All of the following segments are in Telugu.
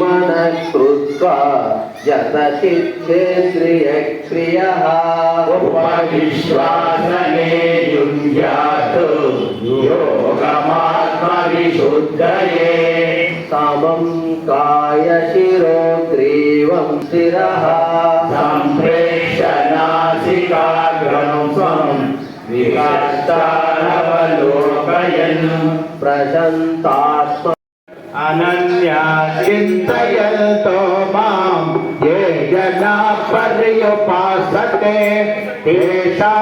मनः कृत्वा यतचित्तेन्द्रियक्रियः उपविश्वासने युञ्जात् योगमात्मविशुद्धये। समं कायशिरो ग्रीवं शिरः सम्प्रेक्षनासिकाग्रं स्वं प्रशन्तात्म అనన్యా చింతయతో మాం ఏ జనా పర్యుపాసతే తేషా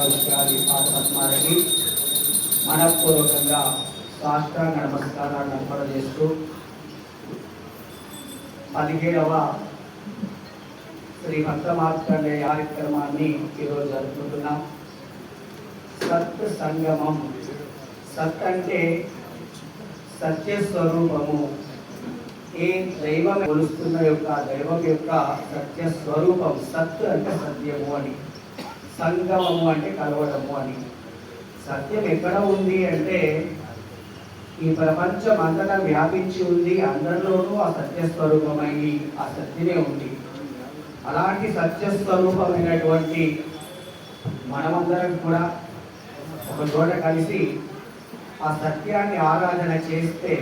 వేణుగోపాలాచార్య గారి పాద పద్మాలకి మనపూర్వకంగా సాష్టాంగ నమస్కారాన్ని అర్పణచేస్తూ పదిహేడవ శ్రీ భక్త కార్యక్రమాన్ని ఈరోజు జరుపుకుంటున్నాం. సత్ సంగమం సత్ అంటే సత్య స్వరూపము ఏ దైవం కొలుస్తున్న యొక్క దైవం యొక్క సత్య స్వరూపం సత్ అంటే సత్యము అని. సంగమము అంటే కలవడము అని. సత్యం ఎక్కడ ఉంది అంటే ఈ ప్రపంచం అంతటా వ్యాపించి ఉంది అందరిలోనూ ఆ సత్యస్వరూపమై ఆ సత్యమే ఉంది. అలాంటి సత్యస్వరూపమైనటువంటి మనమందరం కూడా ఒక చోట కలిసి ఆ సత్యాన్ని ఆరాధన చేస్తే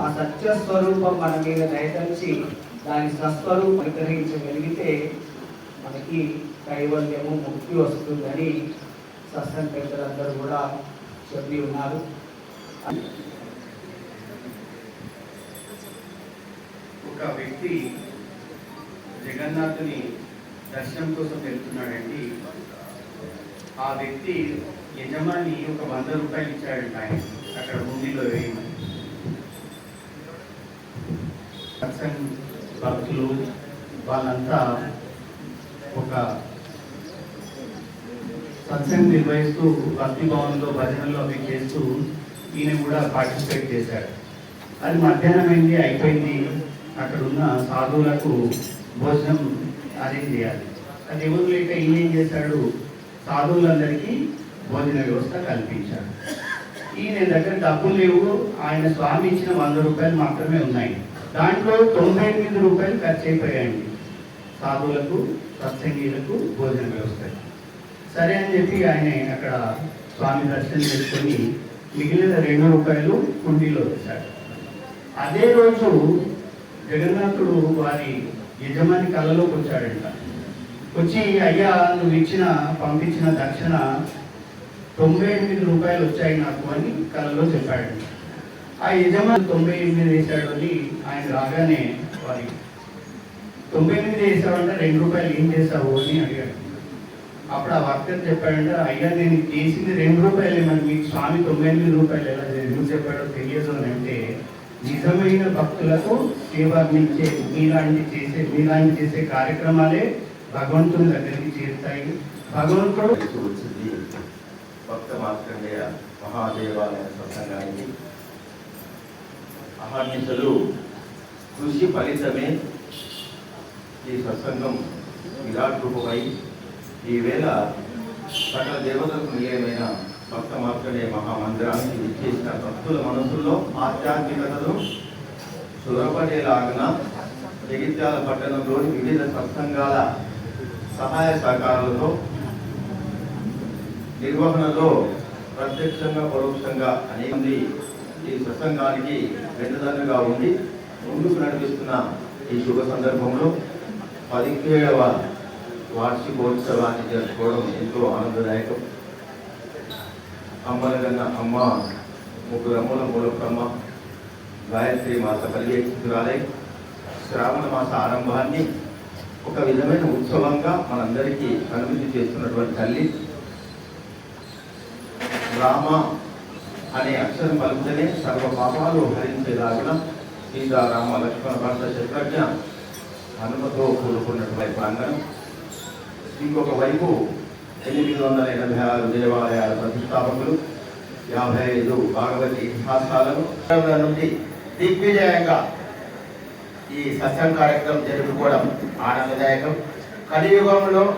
ఆ సత్య స్వరూపం మన మీద దయతలిచి దాని సస్వరూపం గ్రహించగలిగితే మనకి కైవల్యము ముక్తి వస్తుందని సత్సంగ పెద్దలందరూ కూడా చెప్పి ఉన్నారు. ఒక వ్యక్తి జగన్నాథుని దర్శనం కోసం వెళ్తున్నాడండి. ఆ వ్యక్తి యజమాని ఒక వంద రూపాయలు ఇచ్చాడంట ఆయన అక్కడ హుండీలో వేయమని సత్సంగ్ భక్తులు వాళ్ళంతా ఒక సత్సంగ్ నిర్వహిస్తూ భక్తి భవన్లో భజనలు అవి చేస్తూ ఈయన కూడా పార్టిసిపేట్ చేశాడు. అది మధ్యాహ్నం అయింది అయిపోయింది. అక్కడ ఉన్న సాధువులకు భోజనం అరేంజ్ చేయాలి. అది ఎవరు లేక ఈయన ఏం చేశాడు? సాధువులందరికీ భోజన వ్యవస్థ కల్పించాడు. ఈయన దగ్గర డబ్బులు లేవు. ఆయన స్వామి ఇచ్చిన వంద రూపాయలు మాత్రమే ఉన్నాయి. దాంట్లో తొంభై ఎనిమిది రూపాయలు ఖర్చు అయిపోయాయండి. సాధువులకు సత్సంగీలకు భోజన వ్యవస్థ సరే అని చెప్పి ఆయన అక్కడ స్వామి దర్శనం చేసుకొని మిగిలిన రెండు రూపాయలు కుండీలో వేశాడు. అదే రోజు జగన్నాథుడు వారి యజమాని కళ్ళలోకి వచ్చాడంట. వచ్చి అయ్యా నువ్వు ఇచ్చిన పంపించిన దక్షిణ తొంభై ఎనిమిది రూపాయలు వచ్చాయి నాకు అని కళ్ళలో చెప్పాడు ఆ యజమాని తొంభై ఎనిమిది వేశాడు అని ఆయన రాగానే వారి తొంభై ఎనిమిది వేసావంటే రెండు రూపాయలు ఏం చేశావు అని అడిగాడు. అప్పుడు ఆ వర్కర్ చెప్పాడంటే అయ్యా నేను చేసింది రెండు రూపాయలే మరి మీకు స్వామి తొంభై ఎనిమిది రూపాయలు ఎలా ఎందుకు చెప్పాడో తెలియదు అని అంటే నిజమైన భక్తులకు సేవ అందించే మీలాంటి చేసే మీలాంటి చేసే కార్యక్రమాలే భగవంతుని దగ్గరికి చేరుతాయి. భగవంతుడు వచ్చింది. భక్త మార్కండేయ మహాదేవాలయ సత్సంగానికి అహర్నిశలు కృషి ఫలితమే ఈ సత్సంగం విరాట్ రూపమై ఈవేళ సకల దేవతలకు నిలయమైన భక్త మార్కడే మహామందిరానికి విచ్చేసిన భక్తుల మనసుల్లో ఆధ్యాత్మికతను సురపడేలాగిన జగిత్యాల పట్టణంలోని వివిధ సత్సంగాల సహాయ సహకారాలతో నిర్వహణలో ప్రత్యక్షంగా పరోక్షంగా అనేక మంది ఈ సత్సంగానికి వెన్నుదన్నుగా ఉండి ముందుకు నడిపిస్తున్న ఈ శుభ సందర్భంలో పదిహేడవ వార్షికోత్సవాన్ని జరుపుకోవడం ఎంతో ఆనందదాయకం. అమ్మలగన్న అమ్మ ముగ్గురమ్మల మూలకమ్మ గాయత్రి మాత పర్యవేక్షితురాలై శ్రావణ మాస ఆరంభాన్ని ఒక విధమైన ఉత్సవంగా మనందరికీ అనుమతి చేస్తున్నటువంటి తల్లి రామ అనే అక్షరం పలుకుతనే సర్వ పాపాలు హరించేలాగా సీతారామ లక్ష్మణ భర్త శత్రుఘ్న హనుమతో కూడుకున్నటువంటి ప్రాంగణం. ఇంకొక వైపు ఎనిమిది వందల ఎనభై ఆరు దేవాలయాల ప్రతిష్టాపకులు యాభై ఐదు భాగవతి ఇతిహాసాలను నుండి దిగ్విజయంగా ఈ సత్యం కార్యక్రమం జరుపుకోవడం ఆనందదాయకం. కలియుగంలో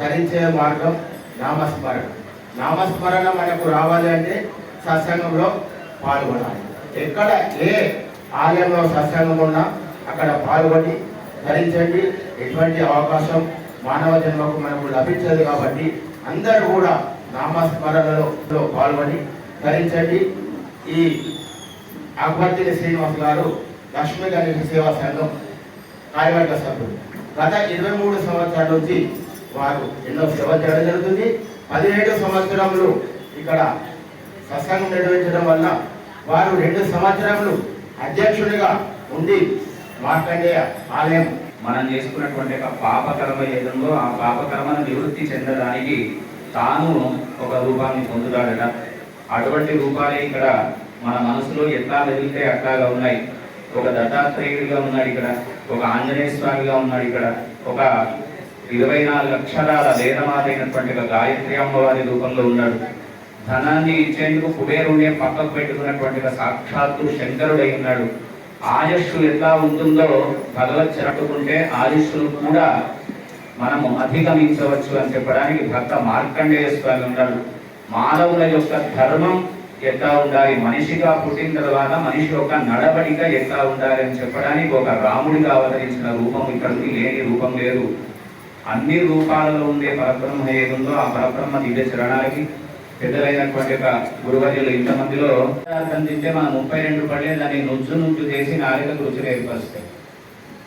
ధరించే మార్గం నామస్మరణ. నామస్మరణ మనకు రావాలి అంటే సత్సంగంలో పాల్గొనాలి. ఎక్కడ ఏ ఆలయంలో సత్సంగం ఉన్నా అక్కడ పాల్గొని ధరించండి. ఎటువంటి అవకాశం మానవ జన్మకు మనకు లభించదు కాబట్టి అందరూ కూడా నామస్మరణలో పాల్గొని ధరించండి. ఈ అక్బర్తిని శ్రీనివాస్ గారు లక్ష్మీ గణేష్ సేవా సంఘం కార్యవర్గ సభ్యులు. గత ఇరవై మూడు సంవత్సరాల నుంచి వారు ఎన్నో సేవ చేయడం జరుగుతుంది. పదిహేడు సంవత్సరములు ఇక్కడ సత్సంగం నిర్వహించడం వల్ల వారు రెండు సంవత్సరములు అధ్యక్షుడిగా ఉండి మార్కండేయ ఆలయం మనం చేసుకున్నటువంటి ఒక పాపకర్మ ఏదో ఆ పాపకర్మను నివృత్తి చెందడానికి తాను ఒక రూపాన్ని పొందుతాడట. అటువంటి రూపాలే ఇక్కడ మన మనసులో ఎట్లా వెలిగితే అట్లాగా ఉన్నాయి. ఒక దత్తాత్రేయుడిగా ఉన్నాడు ఇక్కడ ఒక ఆంజనేయ స్వామిగా ఉన్నాడు ఇక్కడ ఒక ఇరవై నాలుగు అక్షరాల వేదమాదైనటువంటి ఒక గాయత్రి అమ్మవారి రూపంలో ఉన్నాడు. ధనాన్ని ఇచ్చేందుకు కుబేరుడే పక్కకు పెట్టుకున్నటువంటి ఒక సాక్షాత్తు శంకరుడై ఉన్నాడు. ఆయుష్షు ఎట్లా ఉంటుందో భగవత్ చెరటుకుంటే ఆయుష్ను కూడా మనము అధిగమించవచ్చు అని చెప్పడానికి భక్త మార్కండేయ స్వామి ఉన్నాడు. మానవుల యొక్క ధర్మం ఎట్లా ఉండాలి? మనిషిగా పుట్టిన తర్వాత మనిషి యొక్క నడవడిక ఎట్లా ఉండాలి అని చెప్పడానికి ఒక రాముడిగా అవతరించిన రూపం ఇక్కడ లేని రూపం లేదు. అన్ని రూపాలలో ఉండే పరబ్రహ్మ ఏదుందో ఆ పరబ్రహ్మ దివ్య చరణాలకి పెద్దలైనటువంటి ఒక గురువర్యులు ఇంతమందిలో పదార్థం తింటే మన ముప్పై రెండు పళ్ళు దాన్ని నుజ్జు నుజ్జు చేసి నాలుగకు రుచి ఏర్పరుస్తాయి.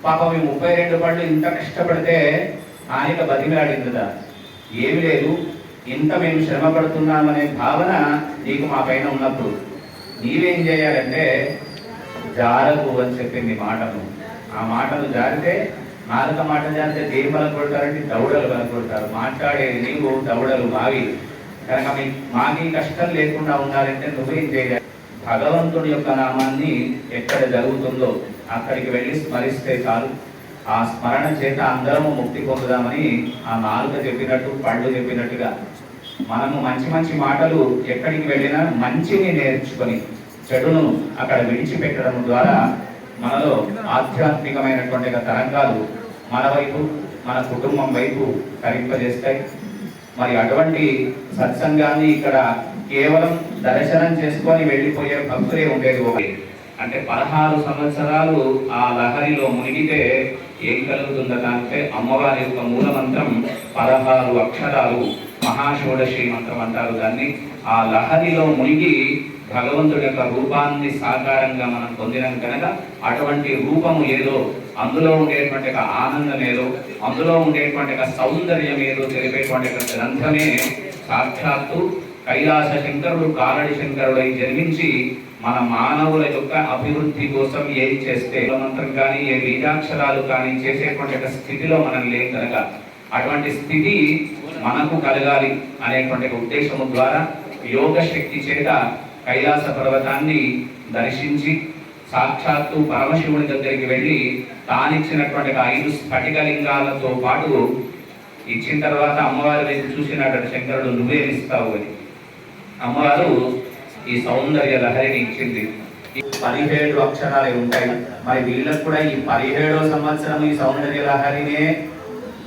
పాపం ఈ ముప్పై రెండు పళ్ళు ఇంత కష్టపడితే నాలిక బతిమిలాడింది కదా ఏమి లేదు. ఇంత మేము శ్రమ పడుతున్నామనే భావన నీకు మా పైన ఉన్నప్పుడు. నీవేం చేయాలంటే జారకు అని చెప్పింది మాటను. ఆ మాటలు జారితే నాలుక మాట జారితే దేని బలం కొడతారంటే దౌడలు బలం కొడతారు. మాట్లాడేది నీవు దౌడలు బావి కనుక మాకి కష్టం లేకుండా ఉండాలంటే నువ్వేం చేయాలి? భగవంతుడి యొక్క నామాన్ని ఎక్కడ జరుగుతుందో అక్కడికి వెళ్ళి స్మరిస్తే చాలు. ఆ స్మరణ చేత అందరము ముక్తి పొందుదామని ఆ నాలుక చెప్పినట్టు పళ్ళు చెప్పినట్టుగా మనము మంచి మంచి మాటలు ఎక్కడికి వెళ్ళినా మంచిని నేర్చుకొని చెడును అక్కడ విడిచిపెట్టడం ద్వారా మనలో ఆధ్యాత్మికమైనటువంటి తరంగాలు మన వైపు మన కుటుంబం వైపు కరింపజేస్తాయి మరి అటువంటి సత్సంగాన్ని ఇక్కడ కేవలం దర్శనం చేసుకొని వెళ్ళిపోయే భక్తులే ఉండేది ఒకటి. అంటే పదహారు సంవత్సరాలు ఆ లహరిలో మునిగితే ఏం కలుగుతుందట అంటే అమ్మవారి యొక్క మూల మంత్రం పదహారు అక్షరాలు మహాషోడశి మంత్రం అంటారు దాన్ని. ఆ లహరిలో మునిగి భగవంతుడి యొక్క రూపాన్ని సాకారంగా మనం పొందినాం కనుక అటువంటి రూపము ఏదో అందులో ఉండేటువంటి ఆనందం ఏదో అందులో ఉండేటువంటి ఒక సౌందర్యం ఏదో తెలిపేటువంటి గ్రంథమే సాక్షాత్తు కైలాస శంకరుడు కాలడి శంకరుడై జన్మించి మన మానవుల యొక్క అభివృద్ధి కోసం ఏం చేస్తే మంత్రం కానీ ఏ బీజాక్షరాలు కానీ చేసేటువంటి స్థితిలో మనం లేం కనుక. అటువంటి స్థితి మనకు కలగాలి అనేటువంటి ఉద్దేశము ద్వారా యోగ శక్తి చేత కైలాస పర్వతాన్ని దర్శించి సాక్షాత్తు పరమశివుని దగ్గరికి వెళ్ళి తానిచ్చినటువంటి ఐదు స్ఫటికలింగాలతో పాటు ఇచ్చిన తర్వాత అమ్మవారి వైపు చూసినటువంటి శంకరుడు నువ్వేమిస్తావు అని. అమ్మవారు ఈ సౌందర్య లహరిని ఇచ్చింది. ఈ పదిహేడు అక్షరాలు ఉంటాయి. మరి వీళ్ళకు కూడా ఈ పదిహేడో సంవత్సరం ఈ సౌందర్య లహరినే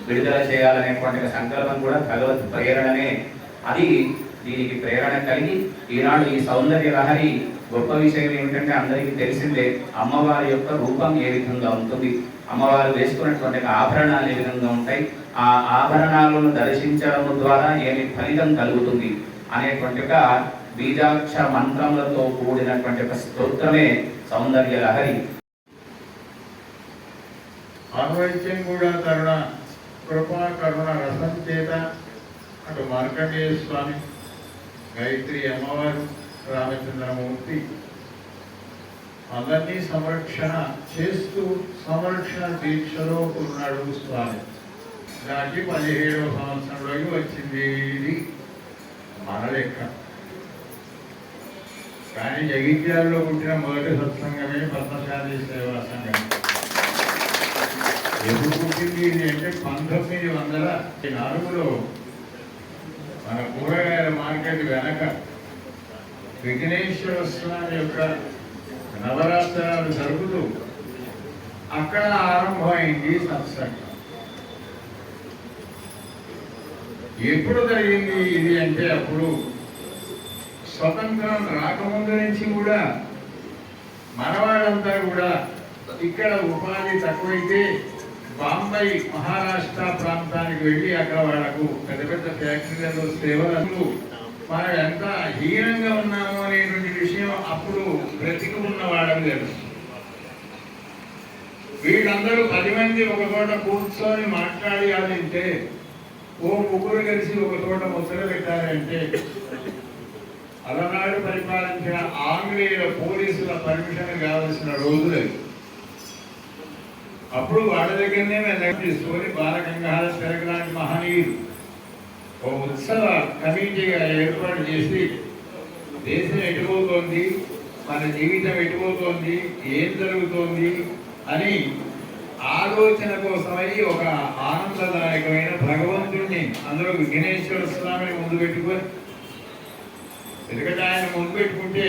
విడుదల చేయాలనేటువంటి సంకల్పం కూడా భగవత్ ప్రేరణనే. అది దీనికి ప్రేరణ కలిగి ఈనాడు ఈ సౌందర్య లహరి గొప్ప విషయం ఏమిటంటే అందరికీ తెలిసిందే అమ్మవారి యొక్క రూపం ఏ విధంగా ఉంటుంది? అమ్మవారు వేసుకున్నటువంటి ఆభరణాలు ఏ విధంగా ఉంటాయి? ఆ ఆభరణాలను దర్శించడం ద్వారా ఏమి ఫలితం కలుగుతుంది? అనేటువంటి ఒక బీజాక్ష మంత్రములతో కూడినటువంటి ఒక స్తోత్రమే సౌందర్య లహరి. ఆహ్వైత్యం కూడా కరుణ కృపా కరుణ రసం చేత అటు మార్కండేయ స్వామి గాయత్రి అమ్మవారు రామచంద్రమూర్తి. అందరినీ సంరక్షణ చేస్తూ సంరక్షణ దీక్షలో ఉన్నాడు స్వామి. దానికి పదిహేడవ సంవత్సరంలోకి వచ్చింది ఇది. మన లెక్క. కానీ జగిత్యాలలో పుట్టిన మొదటి సత్సంగమే పద్మశాలి సేవా సంఘం. ఎప్పుడు పుట్టింది ఇది అంటే పంతొమ్మిది వందల నాలుగులో మన కూరగాయల మార్కెట్ వెనక విఘ్నేశ్వర స్వామి యొక్క నవరాత్రాలు జరుగుతూ అక్కడ ఆరంభమైంది సత్సంగం ఎప్పుడు జరిగింది ఇది అంటే అప్పుడు స్వతంత్రం రాకముందు నుంచి కూడా మనవాళ్ళంతా కూడా ఇక్కడ ఉపాధి తక్కువైతే బాంబై మహారాష్ట్ర ప్రాంతానికి వెళ్ళి అక్కడ వాళ్ళకు పెద్ద పెద్ద ఫ్యాక్టరీలలో సేవలు మనం ఎంత హీనంగా ఉన్నాము అనేటువంటి విషయం అప్పుడు బ్రతికి ఉన్న వాళ్ళకి తెలుసు. వీళ్ళందరూ పది మంది ఒక చోట కూర్చొని మాట్లాడాలంటే ఓ ముగ్గురు కలిసి ఒక చోట ముద్ర పెట్టారంటే అలనాడు పరిపాలించిన ఆంగ్లేయుల పోలీసుల పర్మిషన్ కావలసిన రోజులు అప్పుడు వాళ్ళ దగ్గరనే మేము తీసుకొని బాలగంగాధర తిలక్ లాంటి మహనీయులు ఓ ఉత్సవ కమిటీగా ఏర్పాటు చేసి దేశం ఎటుపోతోంది మన జీవితం ఎటుపోతోంది ఏం జరుగుతోంది అని ఆలోచన కోసమై ఒక ఆనందదాయకమైన భగవంతుణ్ణి అందులో విఘ్నేశ్వర స్వామిని ముందు పెట్టుకొని ఎందుకంటే ఆయన ముందు పెట్టుకుంటే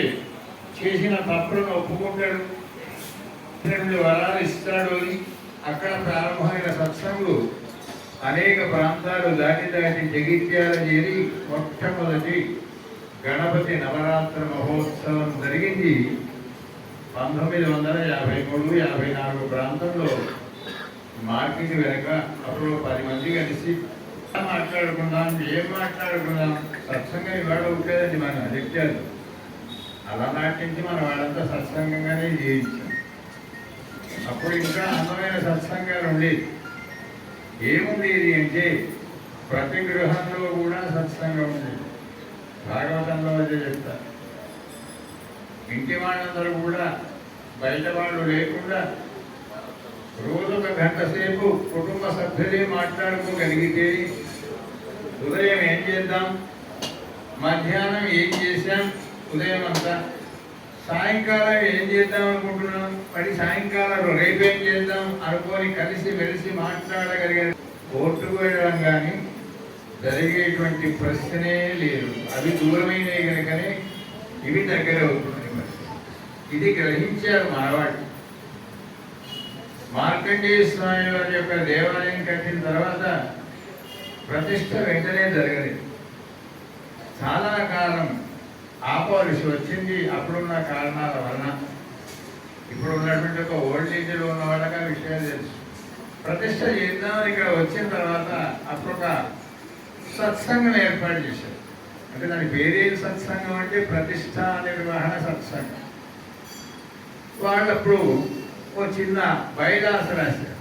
చేసిన తప్పులను ఒప్పుకుంటాడు వరాలు ఇస్తాడు అని అక్కడ ప్రారంభమైన సత్సంగులు అనేక ప్రాంతాలు దాటి దాటి జగిత్యాల చేరి మొట్టమొదటి గణపతి నవరాత్ర మహోత్సవం జరిగింది. పంతొమ్మిది వందల యాభై మూడు యాభై నాలుగు ప్రాంతంలో మార్కెట్ వెనక అప్పుడు పది మంది కలిసి మాట్లాడుకుందాం ఏం మాట్లాడుకుందాం? సత్సంగం ఇవాళ ఉండేదండి మన జగిత్యాలు. అలా నాటించి మన వాళ్ళంతా సత్సంగంగానే జీవించాం. అప్పుడు ఇంకా అందమైన సత్సంగాలు ఉండేవి. ఏముంది ఇది అంటే ప్రతి గృహంలో కూడా సత్సంగం ఉంది. భాగవతంలో అయితే చెప్తా. ఇంటి వాళ్ళందరూ కూడా బయట వాళ్ళు లేకుండా రోజు ఒక గంట సేపు కుటుంబ సభ్యులే మాట్లాడుకోగలిగితే ఉదయం ఏం చేద్దాం? మధ్యాహ్నం ఏం చేశాం? ఉదయం అంతా సాయంకాలం ఏం చేద్దాం అనుకుంటున్నాం మరి సాయంకాలం రేపేం చేద్దాం? అనుకొని కలిసి మెలిసి మాట్లాడగలిగే కోర్టుకు వెళ్ళడం కానీ జరిగేటువంటి ప్రశ్నే లేదు. అవి దూరమైనవి కనుకనే ఇవి దగ్గర అవుతున్నాయి ఇది గ్రహించారు మనవాళ్ళు మార్కండేయ స్వామి వారి యొక్క దేవాలయం కట్టిన తర్వాత ప్రతిష్ట వెంటనే జరగలేదు. చాలా కాలం ఆపాల్సి వచ్చింది అప్పుడున్న కారణాల వలన. ఇప్పుడు ఉన్నటువంటి ఒక ఓల్డ్ ఏజ్లో ఉన్న వాళ్ళకి ఆ విషయాలు తెలుసు. ప్రతిష్ట చేద్దామని ఇక్కడ వచ్చిన తర్వాత అప్పుడు ఒక సత్సంగం ఏర్పాటు చేశారు. అంటే దాని వేరే సత్సంగం అంటే ప్రతిష్ట నిర్వహణ సత్సంగం. వాళ్ళప్పుడు ఓ చిన్న బయలాస రాశారు.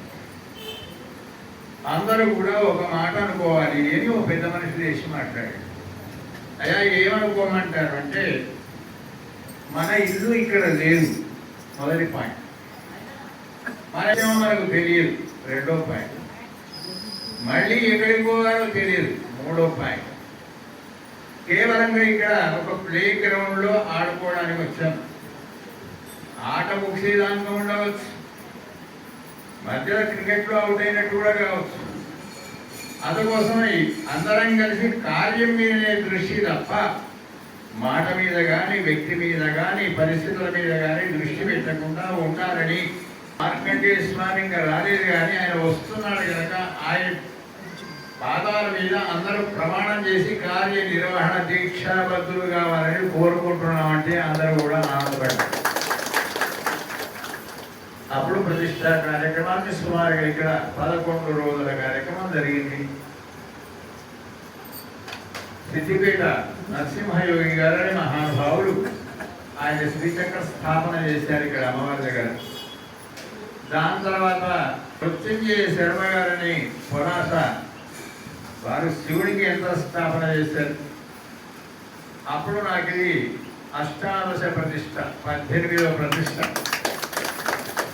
అందరూ కూడా ఒక మాట అనుకోవాలి అని ఒక పెద్ద మనిషి చేసి మాట్లాడారు అయ్యా ఏమనుకోమంటారు అంటే మన ఇల్లు ఇక్కడ లేదు. మొదటి పాయింట్ మనకేమో మనకు తెలియదు. రెండో పాయింట్ మళ్ళీ ఎక్కడికి పోవాలో తెలియదు. మూడో పాయింట్ కేవలంగా ఇక్కడ ఒక ప్లే గ్రౌండ్లో ఆడుకోవడానికి వచ్చాం. ఆట ముగిసేదాకా ఉండవచ్చు. మధ్యలో క్రికెట్లో అవుట్ అయినట్టు కూడా కావచ్చు. అందుకోసమే అందరం కలిసి కార్యం మీదనే దృష్టి తప్ప మాట మీద కానీ వ్యక్తి మీద కానీ పరిస్థితుల మీద కానీ దృష్టి పెట్టకుండా ఉండాలని మార్కండేయ స్వామి ఇంకా రాలేదు కానీ ఆయన వస్తున్నాడు కనుక ఆయన పాదాల మీద అందరూ ప్రమాణం చేసి కార్య నిర్వహణ దీక్షాబద్ధులు కావాలని కోరుకుంటున్నామంటే అందరూ కూడా అప్పుడు ప్రతిష్ట కార్యక్రమాన్ని సుమారుగా ఇక్కడ పదకొండు రోజుల కార్యక్రమం జరిగింది. సిద్దిపేట నరసింహయోగి గారని మహానుభావుడు ఆయన శ్రీచక్ర స్థాపన చేశారు ఇక్కడ అమ్మవారి దగ్గర. దాని తర్వాత మృత్యుంజయ శర్మ గారని పొరాస వారు శివుడికి ఎంత స్థాపన చేశారు? అప్పుడు నాకు ఇది అష్టాదశ ప్రతిష్ట పద్దెనిమిదవ ప్రతిష్ట.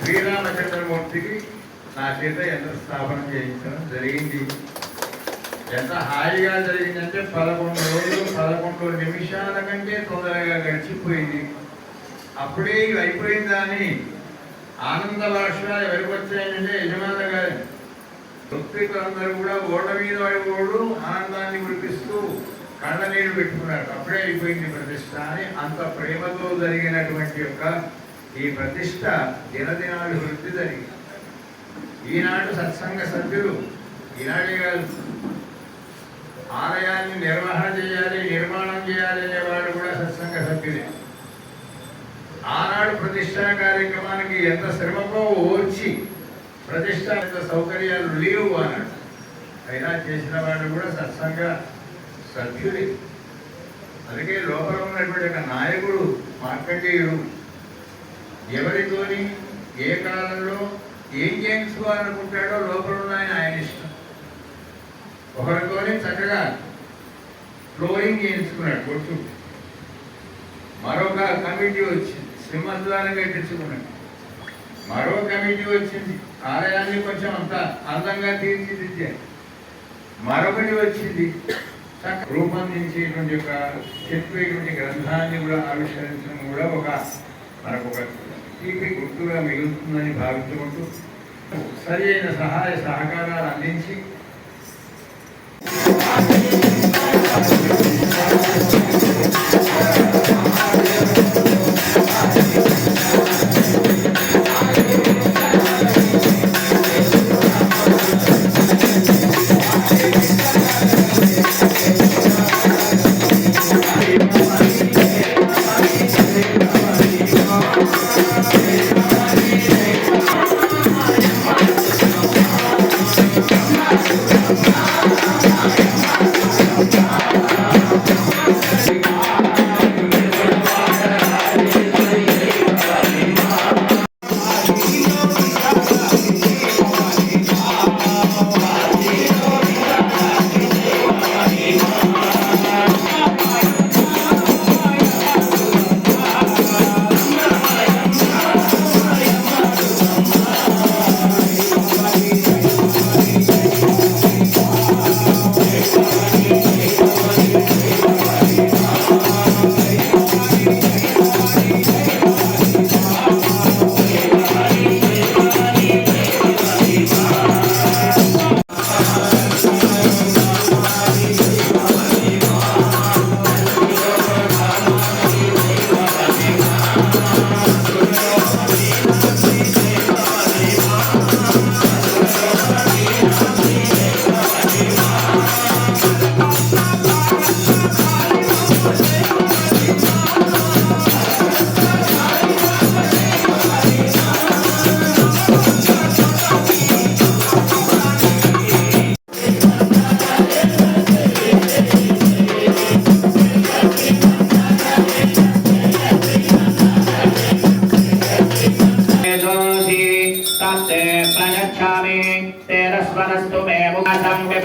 శ్రీరామచంద్రమూర్తికి నా చేత యంత్ర స్థాపన చేయించడం జరిగింది? ఎంత హాయిగా జరిగిందంటే పదకొండు రోజులు పదకొండు నిమిషాల కంటే తొందరగా గడిచిపోయింది. అప్పుడే ఇవి అయిపోయిందని ఆనంద భాషలు ఎవరికి వచ్చాయంటే యజమానులు గారు. భక్తులందరూ కూడా ఓడ మీద వాడు ఆనందాన్ని కురిపిస్తూ కళ్ళ నీరు పెట్టుకున్నారు. అప్పుడే అయిపోయింది ప్రతిష్ట అని అంత ప్రేమతో జరిగినటువంటి యొక్క ఈ ప్రతిష్ట దినదినాలు వృద్ధి జరిగింది ఈనాడు సత్సంగ సభ్యులు ఈనాడే కాదు. ఆలయాన్ని నిర్వహణ చేయాలి నిర్మాణం చేయాలి అనేవాడు కూడా సత్సంగ సభ్యులే ఆనాడు ప్రతిష్టా కార్యక్రమానికి ఎంత శ్రమకో ఓర్చి ప్రతిష్ట ఎంత సౌకర్యాలు లేవు అన్నాడు అయినా చేసిన వాళ్ళు కూడా సత్సంగ సభ్యులే అందుకే లోపల ఉన్నటువంటి ఒక నాయకుడు మార్కండేయుడు ఎవరితోని ఏ కాలంలో ఏం చేయించుకోవాలనుకుంటాడో లోపల ఉన్నాయని ఆయన ఇష్టం. ఒకరితోని చక్కగా ఫ్లోరింగ్ చేయించుకున్నాడు కొట్టు. మరొక కమిటీ వచ్చింది సింహద్వారం కట్టించుకున్నాడు మరో కమిటీ వచ్చింది ఆలయాన్ని కొంచెం అంత అందంగా తీర్చిదిద్దారు మరొకటి వచ్చింది రూపొందించేటువంటి యొక్క చెప్పేటువంటి గ్రంథాన్ని కూడా ఆవిష్కరించడం కూడా ఒక మనకు ఒక తీపి గుర్తుగా మిగులుతుందని భావించుకుంటూ సరి అయిన సహాయ సహకారాలు అందించి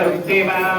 Don't give up.